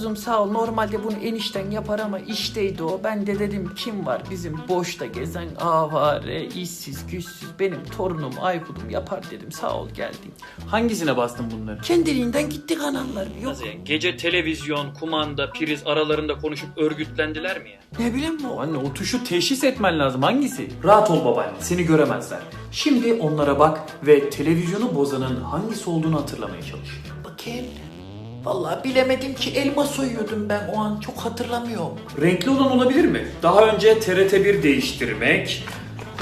Kuzum sağ ol normalde bunu enişten yapar ama işteydi o. Ben de dedim kim var bizim boşta gezen avare, işsiz, güçsüz benim torunum Aykut'um yapar dedim sağ ol geldin. Hangisine bastın bunları? Kendiliğinden gitti kanallar yok. Nasıl yani? Gece televizyon, kumanda, priz aralarında konuşup örgütlendiler mi ya? Ne bileyim o. Anne o tuşu teşhis etmen lazım. Hangisi? Rahat ol babaanne. Seni göremezler. Şimdi onlara bak ve televizyonu bozanın hangisi olduğunu hatırlamaya çalış. Bakayım. Vallahi bilemedim ki elma soyuyordum ben o an çok hatırlamıyorum. Renkli olan olabilir mi? Daha önce TRT1 değiştirmek,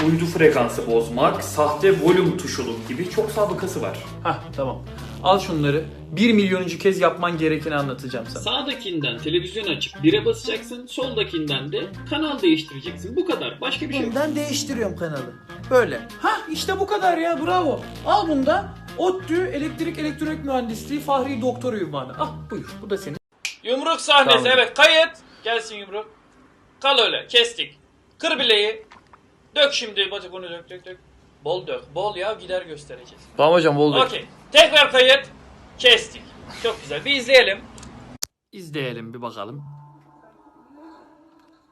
uydu frekansı bozmak, sahte volüm tuşuluk gibi çok sabıkası var. Hah tamam. Al şunları. Bir milyonuncu kez yapman gerekeni anlatacağım sana. Sağdakinden televizyon açıp 1'e basacaksın. Soldakinden de kanal değiştireceksin. Bu kadar. Başka bir şey yok. Bundan değiştiriyorum kanalı. Böyle. Ha işte bu kadar ya bravo. Al bunda. ODTÜ Elektrik Elektronik Mühendisliği Fahri Doktor ünvanı. Ah buyur bu da senin. Yumruk sahnesi Tamam. evet kayıt. Gelsin yumruk. Kal öyle kestik. Kır bileği. Dök şimdi batı bunu dök dök dök. Bol dök. Bol ya gider göstereceğiz. Tamam hocam oldu. Okey. Tekrar kayıt. Kestik. Çok güzel. Bir izleyelim. İzleyelim bir bakalım.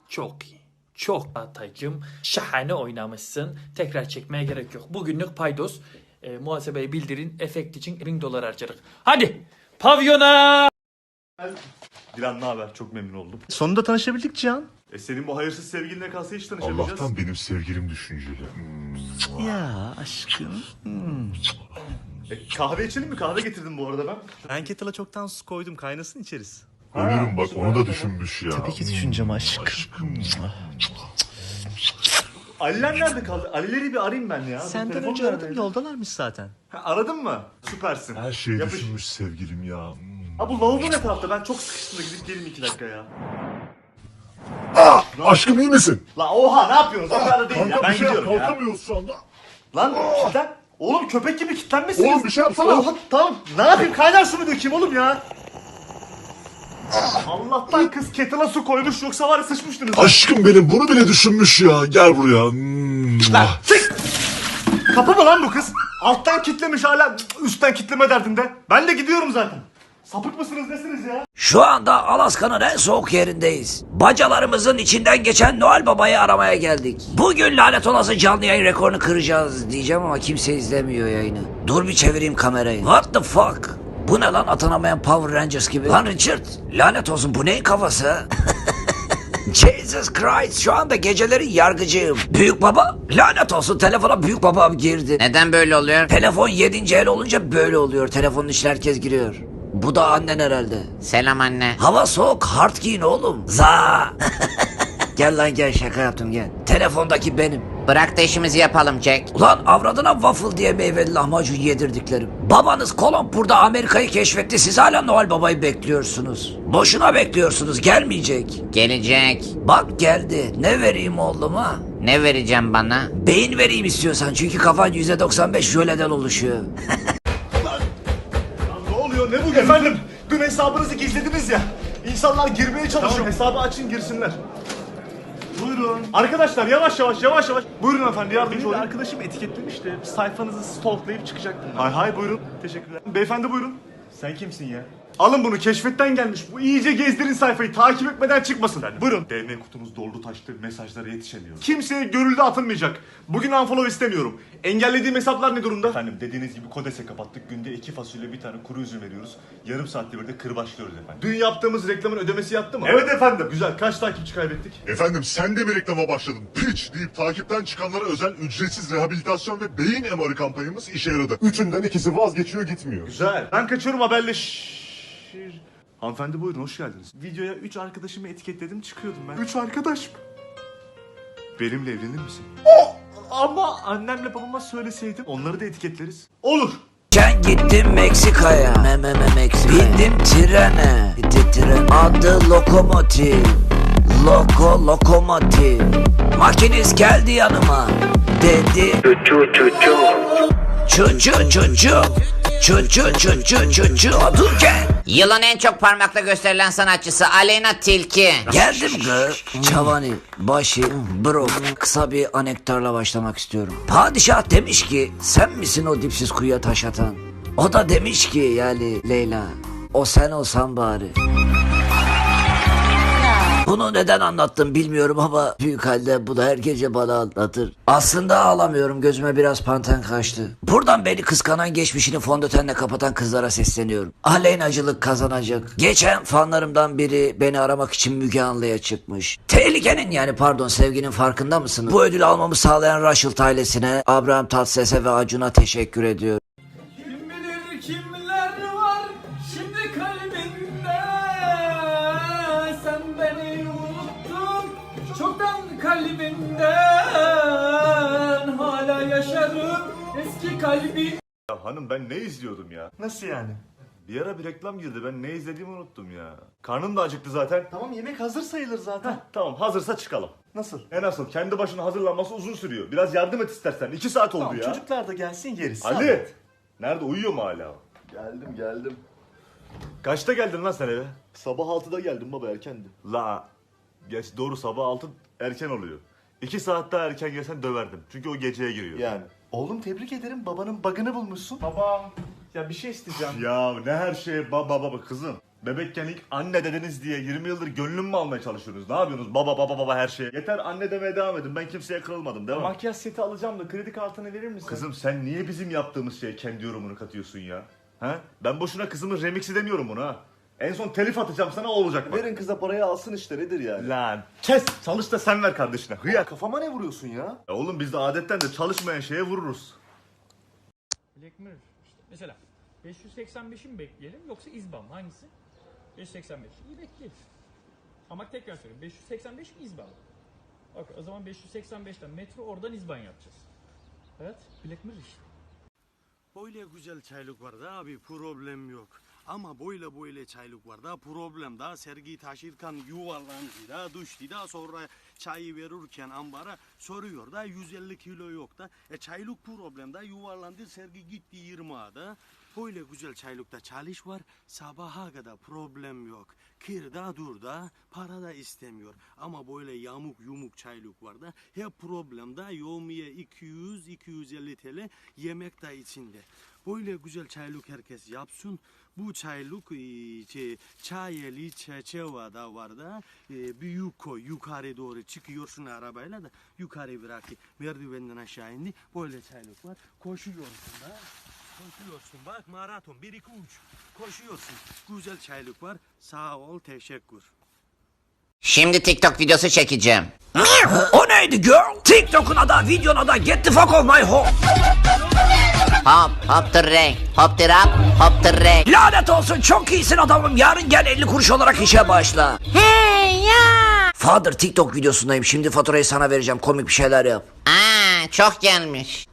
Çok iyi. Çok Ataycım. Şahane oynamışsın. Tekrar çekmeye gerek yok. Bugünlük paydos. E, muhasebeye bildirin. Efekt için 1000 dolar harcadık. Hadi. Pavyona. Dilan ne haber? Çok memnun oldum. Sonunda tanışabildik Cihan. E senin bu hayırsız sevgilinle kalsa hiç tanışamayacağız. Allah'tan benim sevgilim düşünceli. Hmm. Ya aşkım. E, kahve içelim mi? Kahve getirdim bu arada ben. Ben kettle'a çoktan su koydum. Kaynasın içeriz. Ölürüm bak onu da düşünmüş ya. Tabii ki düşüneceğim aşkım. Aliler nerede kaldı? Alileri bir arayayım ben ya. Senden Telefon önce aradım yoldalarmış zaten. Ha, aradın mı? Süpersin. Her şeyi Yapış. düşünmüş sevgilim ya. Hmm. Ha bu lavabo ne tarafta? Ben çok sıkıştım da gidip geleyim iki dakika ya. Ah, aşkım iyi misin? La oha ne yapıyorsunuz? O kadar da değil ya. Kanka Ben bir şey yap gidiyorum ya. kalkamıyoruz şu anda. Lan kilitlen. Oğlum köpek gibi kilitlenmesiniz. Oğlum bir şey yapsana. Oha, tamam. Ne yapayım? Kaynar su mu dökeyim oğlum ya? Allah'tan kız kettle'a su koymuş yoksa var ya sıçmıştınız. Aşkım benim bunu bile düşünmüş ya. Gel buraya. Hmm. Sık! Kapı mı lan bu kız? Alttan kitlemiş hala üstten kitleme derdinde. Ben de gidiyorum zaten. Sapık mısınız nesiniz ya? Şu anda Alaska'nın en soğuk yerindeyiz. Bacalarımızın içinden geçen Noel Baba'yı aramaya geldik. Bugün lanet olası canlı yayın rekorunu kıracağız diyeceğim ama kimse izlemiyor yayını. Dur bir çevireyim kamerayı. What the fuck? Bu ne lan atanamayan Power Rangers gibi? Lan Richard lanet olsun bu neyin kafası? Jesus Christ şu anda geceleri yargıcıyım. Büyük baba lanet olsun telefona büyük babam girdi. Neden böyle oluyor? Telefon 7. el olunca böyle oluyor. Telefonun içine herkes giriyor. Bu da annen herhalde. Selam anne. Hava soğuk hard giyin oğlum. Za. gel lan gel şaka yaptım gel. Telefondaki benim. Bırak da işimizi yapalım Jack. Ulan avradına waffle diye meyveli lahmacun yedirdiklerim. Babanız Kolomb burada Amerika'yı keşfetti. Siz hala Noel Baba'yı bekliyorsunuz. Boşuna bekliyorsunuz. Gelmeyecek. Gelecek. Bak geldi. Ne vereyim oğluma? Ne vereceğim bana? Beyin vereyim istiyorsan çünkü kafan %95 jöleden oluşuyor. Ne oluyor ne bu? Efendim dün hesabınızı gizlediniz ya. İnsanlar girmeye çalışıyor. Tamam hesabı açın girsinler. Buyurun. Arkadaşlar yavaş yavaş yavaş yavaş. Buyurun efendi yardımcı olun. arkadaşım etiketlemişti. Sayfanızı stalklayıp çıkacaktım. Hay hay buyurun. Teşekkürler. Beyefendi buyurun. Sen kimsin ya? Alın bunu keşfetten gelmiş. Bu iyice gezdirin sayfayı. Takip etmeden çıkmasın. Buyurun. DM kutumuz doldu taştı. Mesajlara yetişemiyoruz. Kimseye görüldü atılmayacak. Bugün unfollow istemiyorum. Engellediğim hesaplar ne durumda? Efendim dediğiniz gibi kodese kapattık. Günde iki fasulye bir tane kuru üzüm veriyoruz. Yarım saatte bir de kırbaçlıyoruz efendim. Dün yaptığımız reklamın ödemesi yattı mı? Evet efendim. Güzel. Kaç takipçi kaybettik? Efendim sen de mi reklama başladın? Piç deyip takipten çıkanlara özel ücretsiz rehabilitasyon ve beyin MR'ı kampanyamız işe yaradı. Üçünden ikisi vazgeçiyor gitmiyor. Güzel. Ben kaçıyorum haberleşir. Hanımefendi buyurun hoş geldiniz. Videoya 3 arkadaşımı etiketledim çıkıyordum ben. 3 arkadaş mı? Benimle evlenir misin? Ama annemle babama söyleseydim onları da etiketleriz. Olur. Geçen gittim Meksika'ya. Me me me Meksika. Bindim trene. Gitti tren. Adı lokomotif. Loko lokomotif. Makinist geldi yanıma. Dedi. Çu çu çu çu. Çu çu çu Çu çu çu çu çu çu. Durken. Yılın en çok parmakla gösterilen sanatçısı Aleyna Tilki. Geldim gı. Çavani, başı, bro. Kısa bir anektarla başlamak istiyorum. Padişah demiş ki sen misin o dipsiz kuyuya taş atan? O da demiş ki yani Leyla o sen olsan bari. Bunu neden anlattım bilmiyorum ama büyük halde bu da her gece bana anlatır. Aslında ağlamıyorum gözüme biraz panten kaçtı. Buradan beni kıskanan geçmişini fondötenle kapatan kızlara sesleniyorum. Aleynacılık kazanacak. Geçen fanlarımdan biri beni aramak için Müge Anlı'ya çıkmış. Tehlikenin yani pardon sevginin farkında mısınız? Bu ödül almamı sağlayan Rushelt ailesine, Abraham Tatleses'e ve Acun'a teşekkür ediyorum. Çoktan kalbinden Hala yaşarım eski kalbin Ya hanım ben ne izliyordum ya? Nasıl yani? Bir ara bir reklam girdi ben ne izlediğimi unuttum ya. Karnım da acıktı zaten. Tamam yemek hazır sayılır zaten. Tamam hazırsa çıkalım. Nasıl? E nasıl? Kendi başına hazırlanması uzun sürüyor. Biraz yardım et istersen. İki saat oldu Tamam ya. çocuklar da gelsin yeriz. Ali! Nerede? Uyuyor mu hala? Geldim geldim. Kaçta geldin lan sen eve? Sabah 6'da geldim baba erkendi. La. Geç doğru sabah altı erken oluyor. İki saat daha erken gelsen döverdim. Çünkü o geceye giriyor. Yani. Oğlum tebrik ederim babanın bug'ını bulmuşsun. Baba. Ya bir şey isteyeceğim. Ya ne her şeye baba baba kızım. Bebekken ilk anne dedeniz diye 20 yıldır gönlüm mü almaya çalışıyorsunuz? Ne yapıyorsunuz? Baba baba baba her şeye. Yeter anne demeye devam edin. Ben kimseye kırılmadım. Devam. Makyaj seti alacağım da kredi kartını verir misin? Kızım sen niye bizim yaptığımız şeye kendi yorumunu katıyorsun ya? Ha? Ben boşuna kızımın remixi demiyorum bunu ha. En son telif atacağım sana o olacak bak. Verin kıza parayı alsın işte nedir yani? Lan kes çalış da sen ver kardeşine. Hıyar. Kafama ne vuruyorsun ya? Ya oğlum biz de adetten de çalışmayan şeye vururuz. Black Mirror işte. Mesela 585'i mi bekleyelim yoksa İzban mı? Hangisi? 585. İyi bekleyelim. Ama tekrar söyleyeyim. 585 mi İzban? Okey o zaman 585'ten metro oradan İzban yapacağız. Evet Black Mirror işte. Böyle güzel çaylık var da abi problem yok. Ama böyle böyle çaylık var da problem da. Sergi taşırken yuvarlandı da düştü da. Sonra çayı verirken ambara soruyor da 150 kilo yok da. E çaylık problem da yuvarlandı sergi gitti 20 da böyle güzel çaylıkta çalış var sabaha kadar problem yok. Kir da dur da para da istemiyor ama böyle yamuk yumuk çaylık var da hep problem da yomiye 200-250 TL yemek de içinde. Böyle güzel çaylık herkes yapsın. Bu çaylık şey, çayeli çerçeve da var da e, bir yük koy yukarı doğru çıkıyorsun arabayla da yukarı bırak merdivenden aşağı indi böyle çaylık var koşuyorsun da koşuyorsun bak maraton 1 2 3 koşuyorsun güzel çaylık var sağ ol teşekkür Şimdi TikTok videosu çekeceğim. O neydi girl? TikTok'un adı, videona da get the fuck off my home. Hop hop the renk. Hop the rap hop the renk. Lanet olsun çok iyisin adamım. Yarın gel 50 kuruş olarak işe başla. Hey ya. Father TikTok videosundayım. Şimdi faturayı sana vereceğim. Komik bir şeyler yap. Aa çok gelmiş.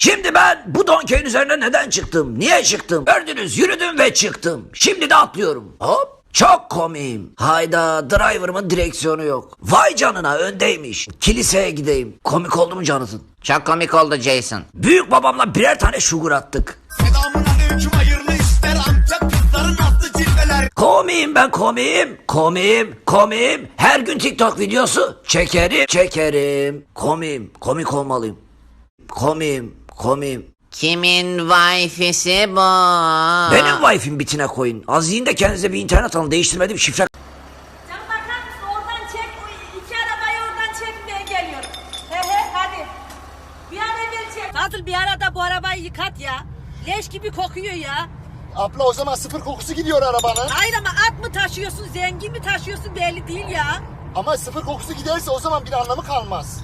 Şimdi ben bu donkeyin üzerine neden çıktım? Niye çıktım? Gördünüz yürüdüm ve çıktım. Şimdi de atlıyorum. Hop. Çok komiyim. Hayda driver'ımın direksiyonu yok. Vay canına öndeymiş. Kiliseye gideyim. Komik oldu mu Jonathan? Çok komik oldu Jason. Büyük babamla birer tane şugur attık. Komiyim ben komiyim. Komiyim, komiyim. Her gün TikTok videosu çekerim, çekerim. Komiyim, komik olmalıyım. Komiyim, komiyim. Kimin wifi'si bu? Benim wifi'm bitine koyun. Az yiyin de kendinize bir internet alın. Değiştirmedim şifre Sen bakar mısın oradan çek, o iki arabayı oradan çekmeye geliyorum. He he hadi. Bir an evvel çek. Nasıl bir arada bu arabayı yıkat ya. Leş gibi kokuyor ya. Abla o zaman sıfır kokusu gidiyor arabanın. Hayır ama at mı taşıyorsun, zengin mi taşıyorsun belli değil ya. Ama sıfır kokusu giderse o zaman bir anlamı kalmaz.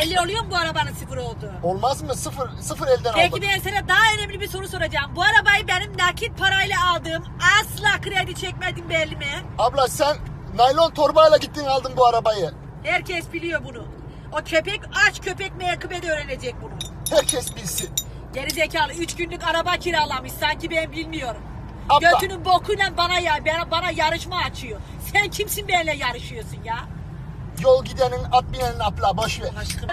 Belli oluyor mu bu arabanın sıfır olduğu? Olmaz mı? Sıfır, sıfır elden Peki aldık. ben sana daha önemli bir soru soracağım. Bu arabayı benim nakit parayla aldığım, asla kredi çekmedim belli mi? Abla sen naylon torbayla gittin aldın bu arabayı. Herkes biliyor bunu. O köpek aç köpek meyakkıbe de öğrenecek bunu. Herkes bilsin. Gerizekalı 3 günlük araba kiralamış sanki ben bilmiyorum. Abla. Götünün bokuyla bana ya bana, bana yarışma açıyor. Sen kimsin benimle yarışıyorsun ya? Yol gidenin at binenin abla boş ver. Aşkım.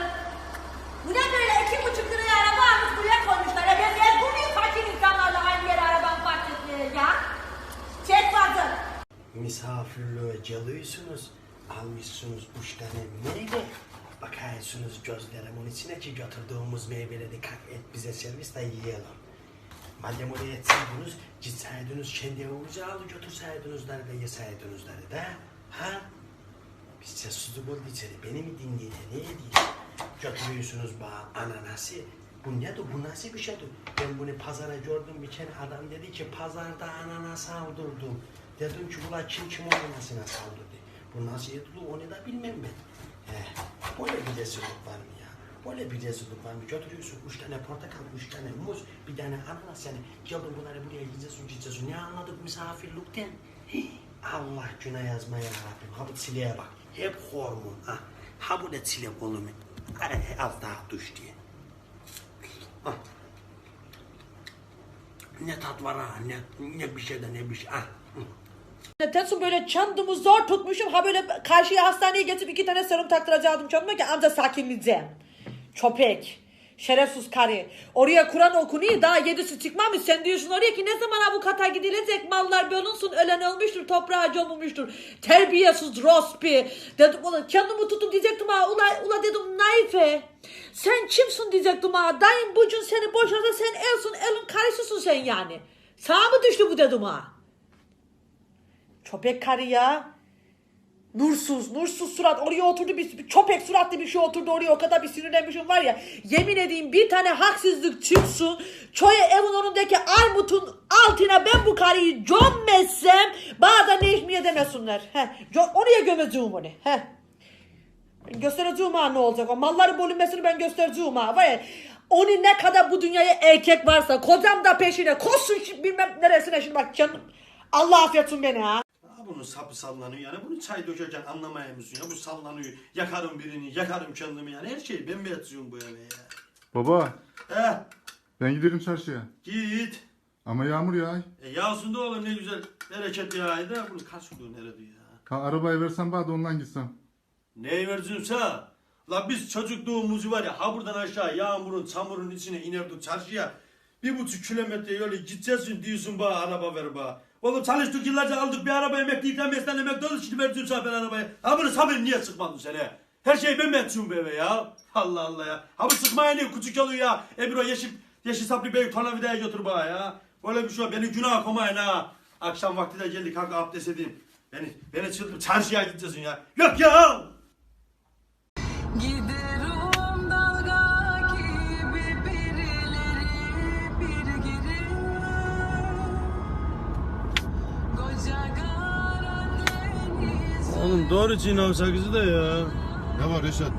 Bu ne böyle iki buçuk liraya araba almış buraya koymuşlar. E ben gel bu muyum fakir insanlarla aynı yere arabamı park etmeye ya? Çek fazla. misafirliğe geliyorsunuz almışsınız üç tane meyve bakıyorsunuz gözlerimin içine ki götürdüğümüz meyveleri kalk et bize servis de yiyelim Madem oraya etseydiniz, gitseydiniz kendi evinize alıp götürseydiniz de yeseydiniz de. Ha? Bir sessizlik oldu içeri. Beni mi dinleyin? Ne diyor? Götürüyorsunuz bana ananası. Bu nedir? Bu nasıl bir şeydir? Ben bunu pazara gördüm. Bir kere adam dedi ki pazarda ananas aldırdım. Dedim ki ula kim kim ananasına saldırdı? Bu nasıl edilir onu da bilmem ben. He, böyle bir rezillik var mı ya? Böyle bir rezillik var mı? Götürüyorsun üç tane portakal, üç tane muz, bir tane ananas yani. Geldin bunları buraya yiyeceksin, yiyeceksin. Ne anladık misafirlikten? Allah günah yazma ya Rabbim. Ha bu çileğe bak. Hep hormon. Ha, ha bu da mu? Ay, Az daha düş diye. Ha. Ne tat var ha, ne, ne bir şey de ne bir şey. Ha. Tesun böyle çandımı zor tutmuşum. Ha böyle karşıya hastaneye getirip iki tane serum taktıracaktım çandıma ki amca sakinleyeceğim. Çöpek. Şerefsiz karı. Oraya Kur'an okunuyor daha yedisi çıkmamış. Sen diyorsun oraya ki ne zaman avukata gidilecek mallar bölünsün ölen ölmüştür toprağa gömülmüştür. Terbiyesiz rospi. Dedim ulan kendimi tutup diyecektim ha ula, ula dedim naife. Sen kimsin diyecektim ha. Dayın bucun seni boşarsa sen elsin elin karısısın sen yani. Sağ mı düştü bu dedim ha. Köpek karı ya. Nursuz, nursuz surat. Oraya oturdu bir, bir köpek suratlı bir şey oturdu oraya o kadar bir sinirlenmişim var ya. Yemin edeyim bir tane haksızlık çıksın. Çoya evin önündeki armutun altına ben bu karıyı gömmezsem bana da ne içmeye demesinler. Heh, oraya gömeceğim onu. Heh. Göstereceğim ha ne olacak. O malların bölünmesini ben göstereceğim ha. Var ya, onun ne kadar bu dünyaya erkek varsa kocam da peşine koşsun bilmem neresine şimdi bak canım. Allah affetsin beni ha. Ha bunun sapı sallanıyor yani. Bunu çay dökerken anlamayamıyorsun ya. Bu sallanıyor. Yakarım birini, yakarım kendimi yani. Her şeyi ben mi yatıyorum bu eve ya? Baba He, ben giderim çarşıya. git. Ama yağmur yağ. E yağsın da oğlum ne güzel bereket yağıydı. Bunu kaç kilo nerede ya? Ha, arabayı versen bana da ondan gitsem. Neyi versinse? La biz çocukluğumuzu var ya ha buradan aşağı yağmurun çamurun içine inerdik çarşıya. Bir buçuk kilometre yolu gideceksin diyorsun bana araba ver bana. Oğlum çalıştık yıllarca aldık bir araba emekli ikramiyesinden emekli olduk şimdi verdiğin ben arabaya. Ha bunu sabır niye sıkmadın seni? Her şeyi ben mi edeceğim bu eve ya? Allah Allah ya. Ha bu sıkmaya küçük yolu ya? Ebru yeşil, yeşil saplı bey tornavidaya götür bana ya. Böyle bir şey var. Beni günah koymayın ha. Akşam vakti de geldik kalk abdest edeyim. Beni, beni çıldırıp çarşıya gideceksin ya. Yok ya. Giderim Oğlum doğru çiğnem sakızı da ya. Ne var Reşat?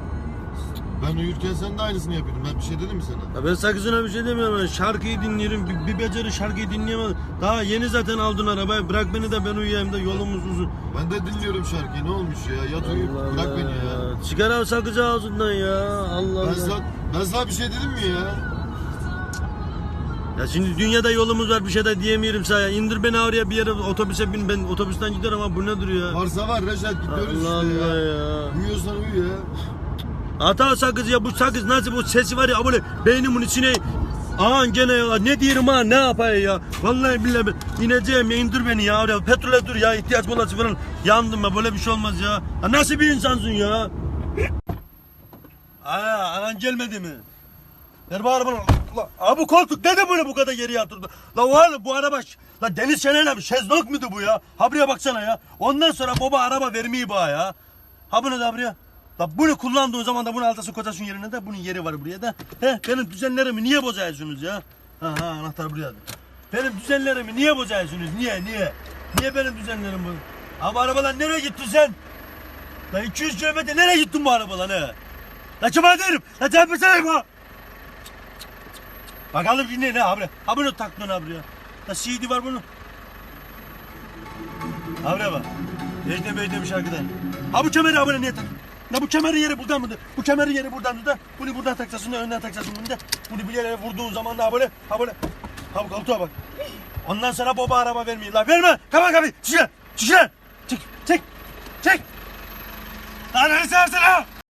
Ben uyurken sen de aynısını yapıyordun. Ben bir şey dedim mi sana? Ya ben sakızına bir şey demiyorum. Ben şarkıyı dinlerim. Bir, bir beceri şarkıyı dinleyemem. Daha yeni zaten aldın arabayı. Bırak beni de ben uyuyayım da yolumuz uzun. Ben de dinliyorum şarkıyı. Ne olmuş ya? Yat uyu. Bırak beni ya. Çıkar abi sakızı ağzından ya. Allah Ben Allah. sana, ben sana bir şey dedim mi ya? Ya şimdi dünyada yolumuz var bir şey de diyemiyorum sana. İndir beni oraya bir yere otobüse bin. Ben otobüsten giderim ama bu nedir ya? Varsa var Reşat. Gidiyoruz Allah işte Allah ya. ya. Uyuyorsan uyu ya. Hata sakız ya bu sakız nasıl bu sesi var ya böyle beynimin içine Aa gene ya ne diyorum ha ne yapayım ya Vallahi billahi ben ineceğim ya indir beni ya oraya petrole dur ya ihtiyaç molası falan Yandım ben böyle bir şey olmaz ya ha, Nasıl bir insansın ya Aa anan gelmedi mi Ver bana Aa, bu koltuk neden böyle bu kadar geriye yatırdı La oğlum bu araba La deniz şenene bir şezlong muydu bu ya Ha buraya baksana ya Ondan sonra baba araba vermeyi bana ya Ha bunu da buraya La bunu kullandığın zaman da bunu altasın kotasın yerine de bunun yeri var buraya da. He benim düzenlerimi niye bozuyorsunuz ya? Ha ha anahtar buraya. Benim düzenlerimi niye bozuyorsunuz? Niye niye? Niye benim düzenlerim bu? Abi arabalar nereye gittin sen? La 200 kilometre nereye gittin bu arabalar ne? La çıma derim. La tepesene bu. Bakalım şimdi ne abi? Ha bunu taktın abi ya. La CD var bunun. Abi bak. Beyde beyde bir şarkıdan. Ha bu kemeri abi niye tak? La bu kemerin yeri buradan mıdır? Bu kemerin yeri buradan da. Bunu buradan takacaksın da önden takacaksın bunu da. Bunu bir yere vurduğun zaman da ha böyle ha böyle. Ha bu koltuğa bak. Ondan sonra baba araba vermeyin. La verme. Kapat kapıyı. Çık lan. Çık lan. Çık. Çık. Çık. Lan neresi versene?